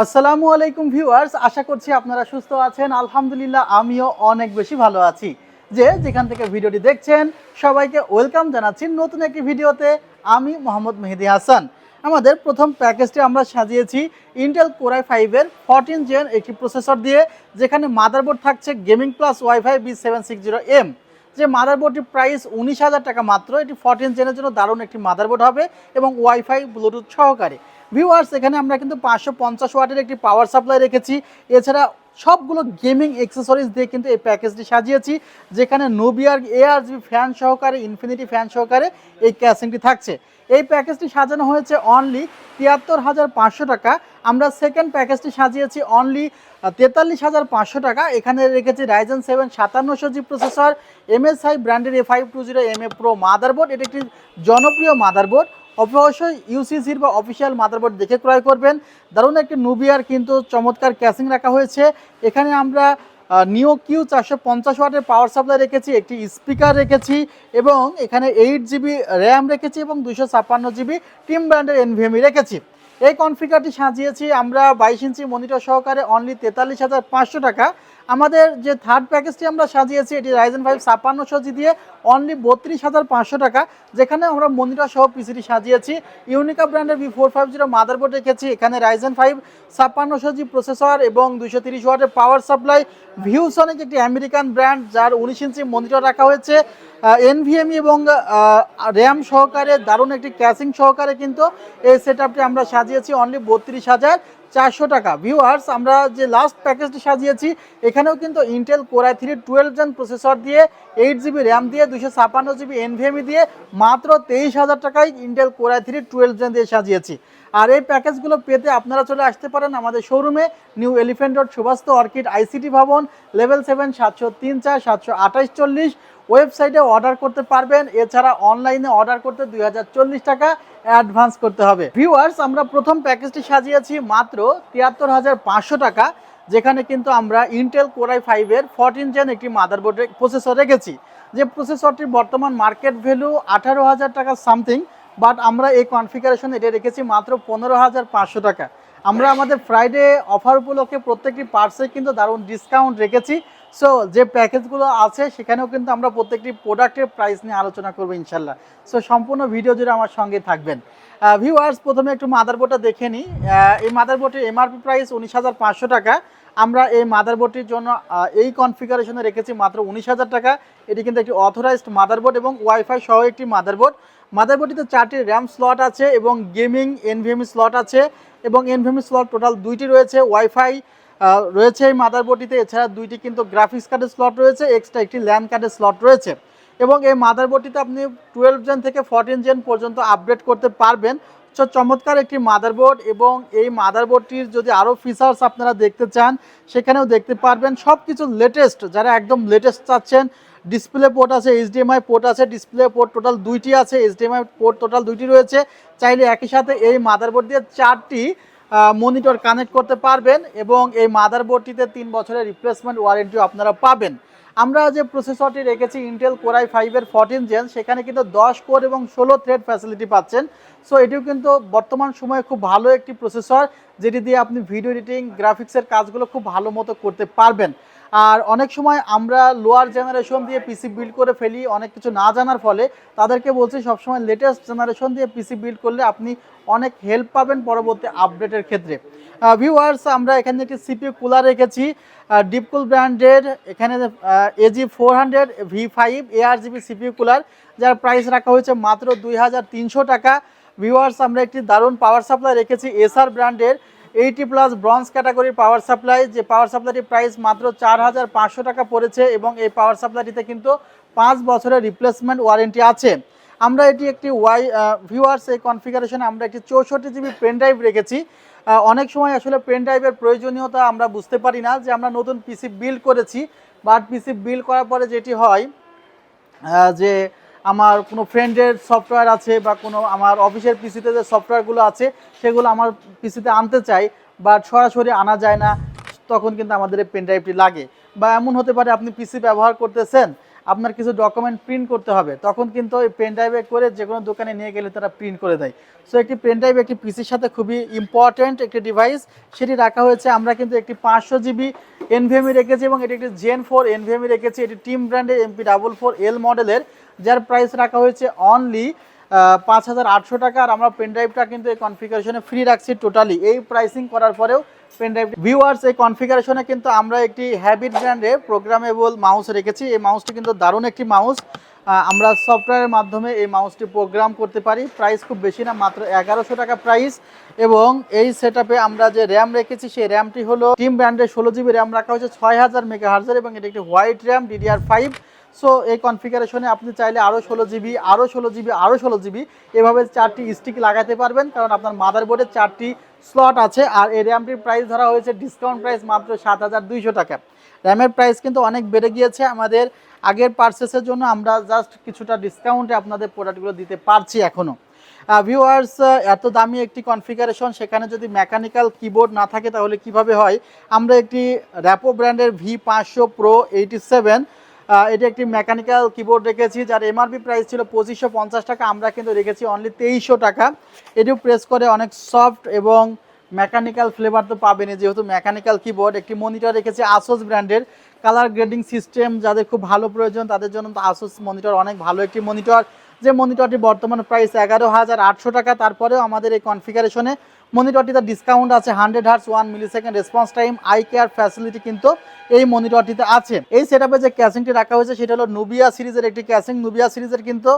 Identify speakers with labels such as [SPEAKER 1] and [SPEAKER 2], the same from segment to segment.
[SPEAKER 1] আসসালামু আলাইকুম ভিউয়ার্স, আশা করছি আপনারা সুস্থ আছেন। আলহামদুলিল্লাহ, আমিও অনেক বেশি ভালো আছি। যে যেখান থেকে ভিডিওটি দেখছেন, সবাইকে ওয়েলকাম জানাচ্ছি নতুন একটি ভিডিওতে। আমি মোহাম্মদ মেহেদি হাসান। আমাদের প্রথম প্যাকেজটি আমরা সাজিয়েছি ইন্টেল কোরাই ফাইভের ফোরটিন জেন একটি প্রসেসর দিয়ে, যেখানে মাদারবোর্ড থাকছে gaming plus wifi B seven six zero M যে মাদারবোর্ডটির প্রাইস উনিশ হাজার টাকা মাত্র। এটি ফোরটিন জেনের জন্য দারুণ একটি মাদারবোর্ড হবে এবং ওয়াইফাই ব্লুটুথ সহকারে। ভিউয়ার্স এখানে আমরা কিন্তু পাঁচশো পঞ্চাশ ওয়াটের একটি পাওয়ার সাপ্লাই রেখেছি। এছাড়া সবগুলো গেমিং এক্সেসরিজ দিয়ে কিন্তু এই প্যাকেজটি সাজিয়েছি, যেখানে নোবিয়ার A R G B fan সহকারে ইনফিনিটি ফ্যান সহকারে এই ক্যাসিংটি থাকছে। এই প্যাকেজটি সাজানো হয়েছে অনলি তিয়াত্তর হাজার পাঁচশো টাকা। আমরা সেকেন্ড প্যাকেজটি সাজিয়েছি অনলি তেতাল্লিশ হাজার পাঁচশো টাকা। এখানে রেখেছি Ryzen seven সাতান্নশো G processor M S I ব্র্যান্ডের A five two zero M A pro motherboard এটি একটি জনপ্রিয় মাদারবোর্ড অবশ্যই ইউসিসির বা অফিসিয়াল মাদারবোর্ড দেখে ক্রয় করবেন। দারুণ একটি নুবিয়ার কিন্তু চমৎকার ক্যাসিং রাখা হয়েছে। এখানে আমরা নিও কিউ চারশো পঞ্চাশ ওয়াটের পাওয়ার সাপ্লাই রেখেছি, একটি স্পিকার রেখেছি এবং এখানে এইট জিবি র্যাম রেখেছি এবং দুশো ছাপ্পান্ন জিবি টিম ব্র্যান্ডের এনভিএমই রেখেছি। এই কনফিগারটি সাজিয়েছি আমরা বাইশ ইঞ্চি মনিটর সহকারে অনলি তেতাল্লিশ হাজার পাঁচশো টাকা। আমাদের যে থার্ড প্যাকেজটি আমরা সাজিয়েছি, এটি রাইজেন ফাইভ ছাপ্পান্নশো জি দিয়ে অনলি বত্রিশ হাজার পাঁচশো টাকা, যেখানে আমরা মনিটর সহ পিসিটি সাজিয়েছি। ইউনিকা ব্র্যান্ডের B four five zero motherboard রেখেছি, এখানে রাইজেন ফাইভ ছাপ্পান্নশো জি প্রসেসর এবং দুশো তিরিশ ওয়াটের পাওয়ার সাপ্লাই ভিউসনিক একটি আমেরিকান ব্র্যান্ড যার উনিশ ইঞ্চি মনিটর রাখা হয়েছে। এনভিএমই এবং র্যাম সহকারে, দারুণ একটি ক্যাসিং সহকারে কিন্তু এই সেট আমরা সাজিয়েছি অনলি বত্রিশ হাজার চারশো টাকা। ভিউয়ার্স আমরা যে লাস্ট প্যাকেজটি সাজিয়েছি, এখানেও কিন্তু Intel Core i three twelve gen processor দিয়ে এইট জিবি র্যাম দিয়ে দুশো ছাপান্ন জিবি এনভিএমই দিয়ে মাত্র তেইশ হাজার টাকায় Intel Core i three twelve gen দিয়ে সাজিয়েছি। আর এই প্যাকেজগুলো পেতে আপনারা চলে আসতে পারেন আমাদের শোরুমে New Elephant Road Subastu Orchid ICT ভবন লেভেল সেভেন সাতশো তিন চার, সাতশো আঠাশ চল্লিশ ওয়েবসাইটে অর্ডার করতে পারবেন। এছাড়া অনলাইনে অর্ডার করতে দুই হাজার চল্লিশ টাকা অ্যাডভান্স করতে হবে। ভিউয়ার্স, আমরা প্রথম প্যাকেজটি সাজিয়েছি মাত্র তিয়াত্তর হাজার পাঁচশো টাকা, যেখানে কিন্তু আমরা ইন্টেল কোরাই ফাইভের ফোরটিন জেন একটি মাদারবোর্ডের প্রসেসর রেখেছি। যে প্রসেসরটির বর্তমান মার্কেট ভ্যালু আঠারো হাজার টাকা সামথিং বাট আমরা এই কনফিগারেশন এটা রেখেছি মাত্র পনেরো হাজার পাঁচশো টাকা। আমরা আমাদের ফ্রাইডে অফার উপলক্ষে প্রত্যেকটি পার্সে কিন্তু দারুণ ডিসকাউন্ট রেখেছি। সো যে প্যাকেজগুলো আছে, সেখানেও কিন্তু আমরা প্রত্যেকটি প্রোডাক্টের প্রাইস নিয়ে আলোচনা করব ইনশাল্লাহ সো সম্পূর্ণ ভিডিও জুড়ে আমার সঙ্গে থাকবেন। ভিউয়ার্স প্রথমে একটু মাদারবোর্ডটা দেখে নিই। এই মাদারবোর্ডের এমআরপি প্রাইস উনিশ হাজার পাঁচশো টাকা। আমরা এই মাদারবোর্ডটির জন্য এই কনফিগারেশনে রেখেছি মাত্র উনিশ হাজার টাকা। এটি কিন্তু একটি অথরাইজড মাদারবোর্ড এবং ওয়াইফাই সহ একটি মাদারবোর্ড মাদারবোর্ডটিতে চারটি র্যাম স্লট আছে এবং গেমিং এনভিএমই স্লট আছে এবং এনভিএমই স্লট টোটাল দুইটি রয়েছে। ওয়াইফাই রয়েছে এই মাদারবোর্ডটিতে। এছাড়া দুইটি কিন্তু গ্রাফিক্স কার্ডের স্লট রয়েছে এক্সট্রা একটি ল্যান্ড কার্ডের স্লট রয়েছে। এবং এই মাদারবোর্ডটিতে আপনি টুয়েলভ জেন থেকে ফোরটিন জেন পর্যন্ত আপডেট করতে পারবেন। চমৎকার একটি মাদারবোর্ড এবং এই মাদারবোর্ডটির যদি আরও ফিচার্স আপনারা দেখতে চান, সেখানেও দেখতে পারবেন সব কিছু লেটেস্ট যারা একদম লেটেস্ট চাচ্ছেন ডিসপ্লে পোর্ট আছে এইচডিএমআই পোর্ট আছে ডিসপ্লে পোর্ট টোটাল দুইটি আছে এইচডিএমআই পোর্ট টোটাল দুইটি রয়েছে। চাইলে একই সাথে এই মাদারবোর্ড দিয়ে চারটি মনিটর কানেক্ট করতে পারবেন এবং এই মাদারবোর্ডটিতে তিন বছরের রিপ্লেসমেন্ট ওয়ারেন্টিও আপনারা পাবেন। আমরা যে প্রসেসরটি রেখেছি ইন্টেল কোরাই ফাইভের ফোরটিন জেন সেখানে কিন্তু দশ কোর এবং ষোলো থ্রেড ফ্যাসিলিটি পাচ্ছেন। সো এটিও কিন্তু বর্তমান সময়ে খুব ভালো একটি প্রসেসর যেটি দিয়ে আপনি ভিডিও এডিটিং গ্রাফিক্সের কাজগুলো খুব ভালো মতো করতে পারবেন। আর অনেক সময় আমরা লোয়ার জেনারেশন দিয়ে পিসি বিল্ড করে ফেলি, অনেক কিছু না জানার ফলে তাদেরকে বলছি সবসময় লেটেস্ট জেনারেশন দিয়ে পিসি বিল্ড করলে আপনি অনেক হেল্প পাবেন পরবর্তী আপডেটের ক্ষেত্রে। ভিউয়ার্স আমরা এখানে একটি সিপিউ কুলার রেখেছি ডিপকুল ব্র্যান্ডের এখানে AG four hundred V five AR GB CPU cooler যার প্রাইস রাখা হয়েছে মাত্র দুই হাজার তিনশো টাকা। ভিউয়ার্স আমরা একটি দারুণ পাওয়ার সাপ্লাই রেখেছি এসআর ব্র্যান্ডের এইটি প্লাস ব্রঞ্জ ক্যাটাগরির পাওয়ার সাপ্লাই যে পাওয়ার সাপ্লাইটির প্রাইস মাত্র চার হাজার পাঁচশো টাকা পড়েছে এবং এই পাওয়ার সাপ্লাইটিতে কিন্তু পাঁচ বছরের রিপ্লেসমেন্ট ওয়ারেন্টি আছে। আমরা এটি একটি ওয়াই ভিউয়ার্স এই কনফিগারেশনে আমরা একটি চৌষট্টি জিবি পেন ড্রাইভ রেখেছি। অনেক সময় আসলে পেন ড্রাইভের প্রয়োজনীয়তা আমরা বুঝতে পারি না যে আমরা নতুন পিসি বিল্ড করেছি বাট পিসি বিল্ড করার পরে যেটি হয় যে আমার কোনো ফ্রেন্ডের সফটওয়্যার আছে বা কোনো আমার অফিসের পিসিতে যে সফটওয়্যারগুলো আছে, সেগুলো আমার পিসিতে আনতে চাই বাট সরাসরি আনা যায় না, তখন কিন্তু আমাদের এই পেন ড্রাইভটি লাগে। বা এমন হতে পারে আপনি পিসি ব্যবহার করতেছেন, আপনার কিছু ডকুমেন্ট প্রিন্ট করতে হবে, তখন কিন্তু ওই পেন ড্রাইভে করে যে কোনো দোকানে নিয়ে গেলে তারা প্রিন্ট করে দেয়। সো একটি পেন ড্রাইভ একটি পিসির সাথে খুবই ইম্পর্ট্যান্ট একটি ডিভাইস সেটি রাখা হয়েছে, আমরা কিন্তু একটি পাঁচশো জিবি এনভিএমই রেখেছি এবং এটি একটি জেন ফোর এনভিএমই রেখেছি, এটি টিম ব্র্যান্ডের এমপি ডাবল ফোর এল মডেলের যার প্রাইস রাখা হয়েছে অনলি পাঁচ হাজার আটশো টাকা। আর আমরা পেন ড্রাইভটা কিন্তু এই কনফিগারেশনে ফ্রি রাখছি টোটালি এই প্রাইসিং করার পরেও পেন ড্রাইভ ভিউয়ার্স এই কনফিগারেশনে কিন্তু আমরা একটি হ্যাবিট ব্র্যান্ডে প্রোগ্রামেবল মাউস রেখেছি। এই মাউসটি কিন্তু দারুণ একটি মাউস আমরা সফটওয়্যারের মাধ্যমে এই মাউসটি প্রোগ্রাম করতে পারি। প্রাইস খুব বেশি না, মাত্র এগারোশো টাকা প্রাইস এবং এই সেট আমরা যে র্যাম রেখেছি, সেই র্যামটি হলো টিম ব্র্যান্ডের ষোলো জিবি র্যাম রাখা হয়েছে, ছয় হাজার মেগা হার্জের এবং এটি একটি white RAM DDR five so এই কনফিগারেশনে আপনি চাইলে আরও ষোলো জিবি আরও ষোলো জিবি আরও ষোলো জিবি এভাবে চারটি স্টিক লাগাতে পারবেন, কারণ আপনার মাদারবোর্ডে চারটি স্লট আছে, আর এই র্যামটির প্রাইস ধরা হয়েছে ডিসকাউন্ট প্রাইস মাত্র সাত হাজার দুইশো টাকা। র্যামের প্রাইস কিন্তু অনেক বেড়ে গিয়েছে, আমাদের আগের পার্সেসের জন্য আমরা জাস্ট কিছুটা ডিসকাউন্টে আপনাদের প্রোডাক্টগুলো দিতে পারছি এখনও ভিউয়ার্স এত দামি একটি কনফিগারেশন সেখানে যদি মেকানিক্যাল কিবোর্ড না থাকে তাহলে কীভাবে হয়? আমরা একটি র্যাপো ব্র্যান্ডের ভি পাঁচশো প্রো এইটি সেভেন এটি একটি মেকানিক্যাল কিবোর্ড রেখেছি, যার এমআরপি প্রাইস ছিল পঁচিশশো পঞ্চাশ টাকা। আমরা কিন্তু রেখেছি অনলি তেইশশো টাকা। এটিও প্রেস করে অনেক সফট এবং মেকানিক্যাল ফ্লেভার তো পাবেনই, যেহেতু মেকানিক্যাল কিবোর্ড একটি মনিটর রেখেছি আসোস ব্র্যান্ডের কালার গ্রেডিং সিস্টেম যাদের খুব ভালো প্রয়োজন, তাদের জন্য তো আসোস মনিটর অনেক ভালো একটি মনিটর যে মনিটরটি বর্তমানে প্রাইস এগারো হাজার আটশো টাকা, তারপরেও আমাদের এই কনফিগারেশনে মনিটরটিতে ডিসকাউন্ট আছে hundred hertz one millisecond response time eye care facility কিন্তু এই মনিটরটিতে আছে। এই সেট যে ক্যাসিংটি রাখা হয়েছে, সেটা হলো নুবিয়া সিরিজের একটি ক্যাসিং নুবিয়া সিরিজের কিন্তু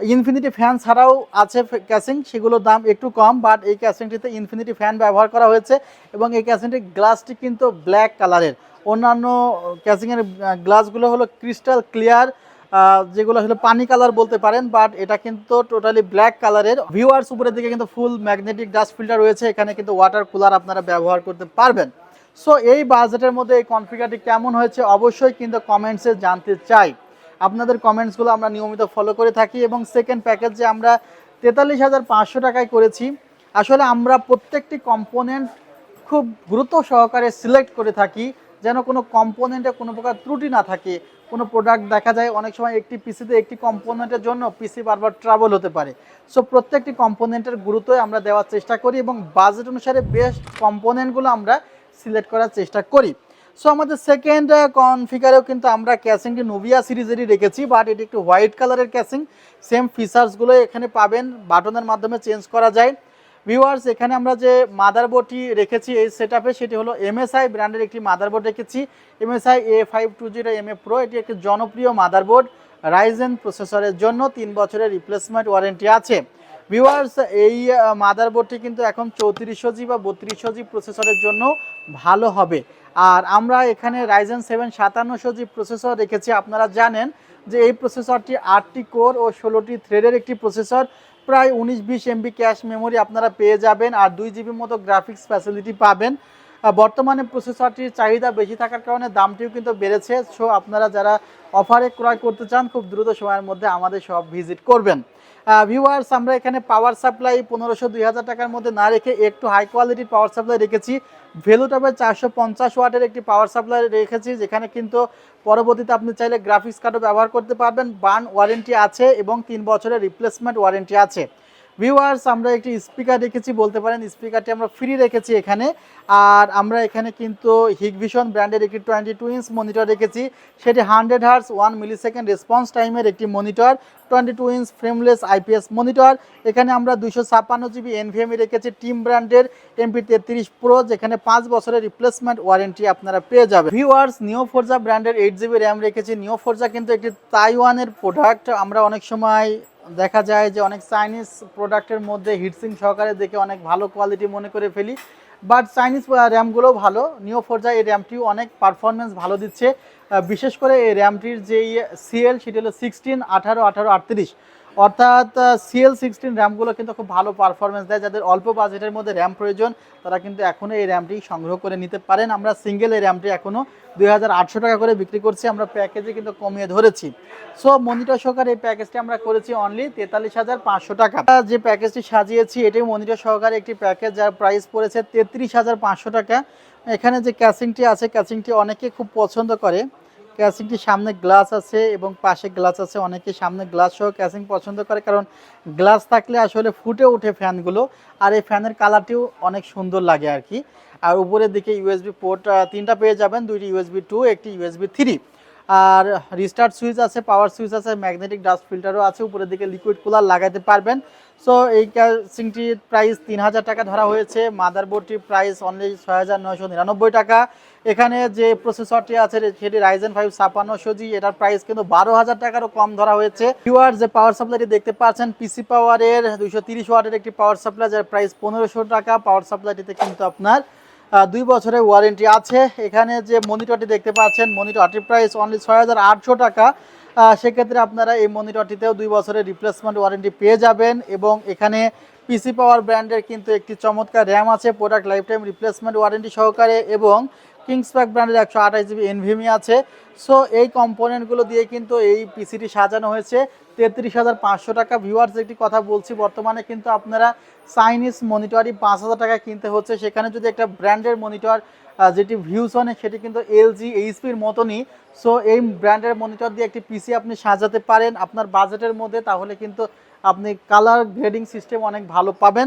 [SPEAKER 1] ইনফিনিটি ফ্যান ছাড়াও আছে ক্যাসিং সেগুলোর দাম একটু কম বাট এই ক্যাসিংটিতে ইনফিনিটি ফ্যান ব্যবহার করা হয়েছে এবং এই ক্যাসিংটির গ্লাসটি কিন্তু ব্ল্যাক কালারের অন্যান্য ক্যাসিংয়ের গ্লাসগুলো হলো ক্রিস্টাল ক্লিয়ার যেগুলো আসলে পানি কালার বলতে পারেন বাট এটা কিন্তু টোটালি ব্ল্যাক কালারের ভিউয়ার্স উপরের দিকে কিন্তু ফুল ম্যাগনেটিক ডাস্ট ফিল্টার রয়েছে, এখানে কিন্তু ওয়াটার কুলার আপনারা ব্যবহার করতে পারবেন। সো এই বাজেটের মধ্যে এই কনফিগারটি কেমন হয়েছে অবশ্যই কিন্তু কমেন্টসে জানতে চাই। আপনাদের কমেন্টসগুলো আমরা নিয়মিত ফলো করে থাকি এবং সেকেন্ড প্যাকেজ যে আমরা তেতাল্লিশ হাজার পাঁচশো টাকায় করেছি। আসলে আমরা প্রত্যেকটি কম্পোনেন্ট খুব গুরুত্ব সহকারে সিলেক্ট করে থাকি। যেন কোনো কম্পোনেন্টে কোনো প্রকার ত্রুটি না থাকে। কোনো প্রোডাক্ট দেখা যায় অনেক সময় একটি পিসিতে একটি কম্পোনেন্টের জন্য পিসি বারবার ট্রাবল হতে পারে। সো প্রত্যেকটি কম্পোনেন্টের গুরুত্বই আমরা দেওয়ার চেষ্টা করি এবং বাজেট অনুসারে বেস্ট কম্পোনেন্টগুলো আমরা সিলেক্ট করার চেষ্টা করি। সো আমাদের সেকেন্ড কনফিগারেও কিন্তু আমরা ক্যাসিংটি নোভিয়া সিরিজেরই রেখেছি বাট এটি একটু হোয়াইট কালারের ক্যাসিং সেম ফিচার্সগুলো এখানে পাবেন। বাটনের মাধ্যমে চেঞ্জ করা যায়। ভিউয়ার্স এখানে আমরা যে মাদারবোর্ডটি রেখেছি এই সেট সেটি হলো এমএসআই ব্র্যান্ডের একটি মাদারবোর্ড রেখেছি। MSI A five two zero M A pro এটি একটি জনপ্রিয় মাদারবোর্ড রাইজেন প্রসেসরের জন্য, তিন বছরের রিপ্লেসমেন্ট ওয়ারেন্টি আছে। ভিউয়ার্স এই মাদারবোর্ডটি কিন্তু এখন চৌত্রিশশো জি বা বত্রিশশো জি প্রসেসরের জন্য ভালো হবে। আর আমরা এখানে রাইজেন সেভেন সাতান্নশো জি প্রসেসর রেখেছি। আপনারা জানেন যে এই প্রসেসরটি আটটি কোর ও ষোলোটি থ্রেডের একটি প্রসেসর প্রায় উনিশ বিশ এমবি ক্যাশ মেমোরি আপনারা পেয়ে যাবেন আর দুই জিবির মতো গ্রাফিক্স ফ্যাসিলিটি পাবেন। বর্তমানে প্রসেসরটির চাহিদা বেশি থাকার কারণে দামটিও কিন্তু বেড়েছে। সো আপনারা যারা অফারে ক্রয় করতে চান, খুব দ্রুত সময়ের মধ্যে আমাদের সব ভিজিট করবেন। ভিউয়ার্স আমরা এখানে পাওয়ার সাপ্লাই পনেরোশো দুই হাজার টাকার মধ্যে না রেখে একটু হাই কোয়ালিটির পাওয়ার সাপ্লাই রেখেছি। ভেলুটপের চারশো পঞ্চাশ ওয়াটের একটি পাওয়ার সাপ্লাই রেখেছি, যেখানে কিন্তু পরবর্তীতে আপনি চাইলে গ্রাফিক্স কার্ডও ব্যবহার করতে পারবেন। বার্ন ওয়ারেন্টি আছে এবং তিন বছরের রিপ্লেসমেন্ট ওয়ারেন্টি আছে। ভিউয়ার্স আমরা একটি স্পিকার রেখেছি, বলতে পারেন স্পিকারটি আমরা ফ্রি রেখেছি এখানে। আর আমরা এখানে কিন্তু হিগভিশন ব্র্যান্ডের একটি টোয়েন্টি টু ইঞ্চ মনিটর রেখেছি। সেটি hundred hertz one millisecond response টাইমের একটি monitor twenty two inch frameless IPS monitor এখানে আমরা দুশো ছাপ্পান্ন জিবি এনভিএমই রেখেছি টিম ব্র্যান্ডের এমপি তেত্রিশ প্রো যেখানে পাঁচ বছরের রিপ্লেসমেন্ট ওয়ারেন্টি আপনারা পেয়ে যাবেন। ভিউয়ার্স নিও ফোরজা ব্র্যান্ডের এইট জিবি র্যাম রেখেছি। নিও ফোরজা কিন্তু একটি তাইওয়ানের প্রোডাক্ট আমরা অনেক সময় দেখা যায় যে অনেক চাইনিজ প্রোডাক্টের মধ্যে হিটসিং সহকারে দেখে অনেক ভালো কোয়ালিটি মনে করে ফেলি। বাট চাইনিজ র্যামগুলোও ভালো। নিও ফোরজা এই র্যামটিও অনেক পারফরমেন্স ভালো দিচ্ছে। বিশেষ করে এই র্যামটির যেই সিএল সেটি হলো সিক্সটিন আঠারো আঠারো, আটত্রিশ। অর্থাৎ সিএল সিক্সটিন র্যামগুলো কিন্তু খুব ভালো পারফরমেন্স দেয়। যাদের অল্প বাজেটের মধ্যে র্যাম প্রয়োজন, তারা কিন্তু এখনও এই র্যামটি সংগ্রহ করে নিতে পারেন। আমরা সিঙ্গেল এই র্যামটি এখনও দুই হাজার আটশো টাকা করে বিক্রি করছি। আমরা প্যাকেজে কিন্তু কমিয়ে ধরেছি। সো মনিটর সহকারে এই প্যাকেজটি আমরা করেছি অনলি তেতাল্লিশ হাজার পাঁচশো টাকা। যে প্যাকেজটি সাজিয়েছি, এটাই মনিটর সহকারে একটি প্যাকেজ যার প্রাইস পড়েছে তেত্রিশ হাজার পাঁচশো টাকা। এখানে যে ক্যাসিংটি আছে ক্যাসিংটি অনেকে খুব পছন্দ করে। ক্যাসিংটির সামনে গ্লাস আছে এবং পাশে গ্লাস আছে, অনেকে সামনে গ্লাস সহ ক্যাসিং পছন্দ করে, কারণ গ্লাস থাকলে আসলে ফুটে ওঠে ফ্যানগুলো আর এই ফ্যানের কালারটিও অনেক সুন্দর লাগে আর কি। আর উপরের দিকে ইউএসবি পোর্ট তিনটা পেয়ে যাবেন, দুইটি ইউএসবি টু একটি ইউএসবি থ্রি আর রিস্টার্ট সুইচ আছে পাওয়ার সুইচ আছে ম্যাগনেটিক ডাস্ট ফিল্টারও আছে, উপরের দিকে লিকুইড কুলার লাগাতে পারবেন। সো এই ক্যাসিংটির প্রাইস তিন হাজার টাকা ধরা হয়েছে। মাদারবোর্ডটির প্রাইস অনলি ছয় হাজার নয়শো নিরানব্বই টাকা। এখানে যে প্রসেসরটি আছে, সেটি রাইজেন ফাইভ ছাপান্নশো জি। এটার প্রাইস কিন্তু বারো হাজার টাকারও কম ধরা হয়েছে। পিওয়ার যে পাওয়ার সাপ্লাইটি দেখতে পাচ্ছেন পিসি পাওয়ারের দুইশো তিরিশ ওয়াটের একটি পাওয়ার সাপ্লাই যার প্রাইস পনেরোশো টাকা। পাওয়ার সাপ্লাইটিতে কিন্তু আপনার দুই বছরের ওয়ারেন্টি আছে। এখানে যে মনিটরটি দেখতে পাচ্ছেন মনিটরটির প্রাইস অনলি ছয় হাজার আটশো টাকা। সেক্ষেত্রে আপনারা এই মনিটরটিতেও দুই বছরের রিপ্লেসমেন্ট ওয়ারেন্টি পেয়ে যাবেন এবং এখানে পিসি পাওয়ার ব্র্যান্ডের কিন্তু একটি চমৎকার র্যাম আছে product lifetime replacement warranty সহকারে এবং কিংসপ্যাক ব্র্যান্ডের একশো আঠাশ জিবি এনভিমি আছে। সো এই কম্পোনেন্টগুলো দিয়ে কিন্তু এই পিসিটি সাজানো হয়েছে। তেত্রিশ হাজার পাঁচশো টাকা ভিউয়ার্স একটি কথা বলছি, বর্তমানে কিন্তু আপনারা চাইনিজ মনিটরই পাঁচ হাজার টাকা কিনতে হচ্ছে। সেখানে যদি একটা ব্র্যান্ডের মনিটর যেটি ভিউসনে সেটি কিন্তু এলজি এইচপির মতনই। সো এই ব্র্যান্ডের মনিটর দিয়ে একটি পিসি আপনি সাজাতে পারেন। আপনার বাজেটের মধ্যে, তাহলে কিন্তু আপনি কালার গ্রেডিং সিস্টেম অনেক ভালো পাবেন।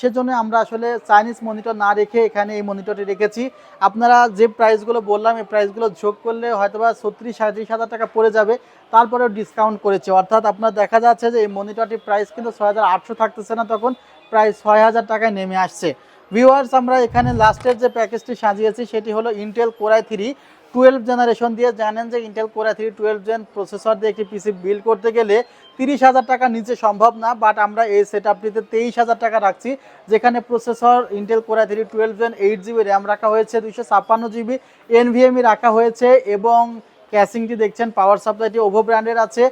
[SPEAKER 1] সেজন্য আমরা আসলে চাইনিজ মনিটর না রেখে এখানে এই মনিটরটি রেখেছি। আপনারা যে প্রাইসগুলো বললাম, এই প্রাইসগুলো যোগ করলে হয়তো বা ছত্রিশ, সাঁত্রিশ হাজার টাকা পড়ে যাবে। তারপরেও ডিসকাউন্ট করেছে। অর্থাৎ আপনার দেখা যাচ্ছে যে এই মনিটরটির প্রাইস কিন্তু ছয় হাজার আটশো থাকতেছে না তখন প্রায় ছয় হাজার টাকায় নেমে আসছে। ভিউয়ার্স আমরা এখানে লাস্টের যে প্যাকেজটি সাজিয়েছি, সেটি হলো Intel Core i three twelve generation দিয়ে জানেন যে Intel Core i three twelve gen processor দিয়ে একটি পিসি বিল করতে গেলে তিরিশ হাজার টাকার নিচে সম্ভব না বাট আমরা এই সেট আপটিতে তেইশ হাজার টাকা রাখছি, যেখানে processor Intel Core three twelve gen eight GB RAM রাখা হয়েছে, দুইশো ছাপ্পান্ন জিবি এনভিএমই রাখা হয়েছে, এবং ক্যাসিংটি দেখছেন পাওয়ার সাপ্লাইটি ওভো ব্র্যান্ডের আছে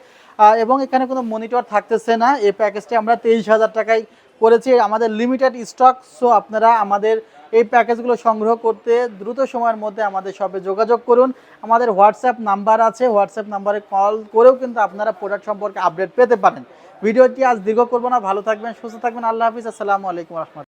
[SPEAKER 1] এবং এখানে কোনো মনিটর থাকতেছে না, এই প্যাকেজটি আমরা তেইশ হাজার টাকায় করেছি, আমাদের লিমিটেড স্টক সো আপনারা আমাদের এই প্যাকেজগুলো সংগ্রহ করতে দ্রুত সময়ের মধ্যে আমাদের সবে যোগাযোগ করুন। আমাদের হোয়াটসঅ্যাপ নাম্বার আছে। হোয়াটসঅ্যাপ নাম্বারে কল করেও কিন্তু আপনারা প্রোডাক্ট সম্পর্কে আপডেট পেতে পারেন। ভিডিওটি আজ দীর্ঘ করব না। ভালো থাকবেন, সুস্থ থাকবেন। আল্লাহ হাফিজ। আসসালামু আলাইকুম রহমতুল্লাহ।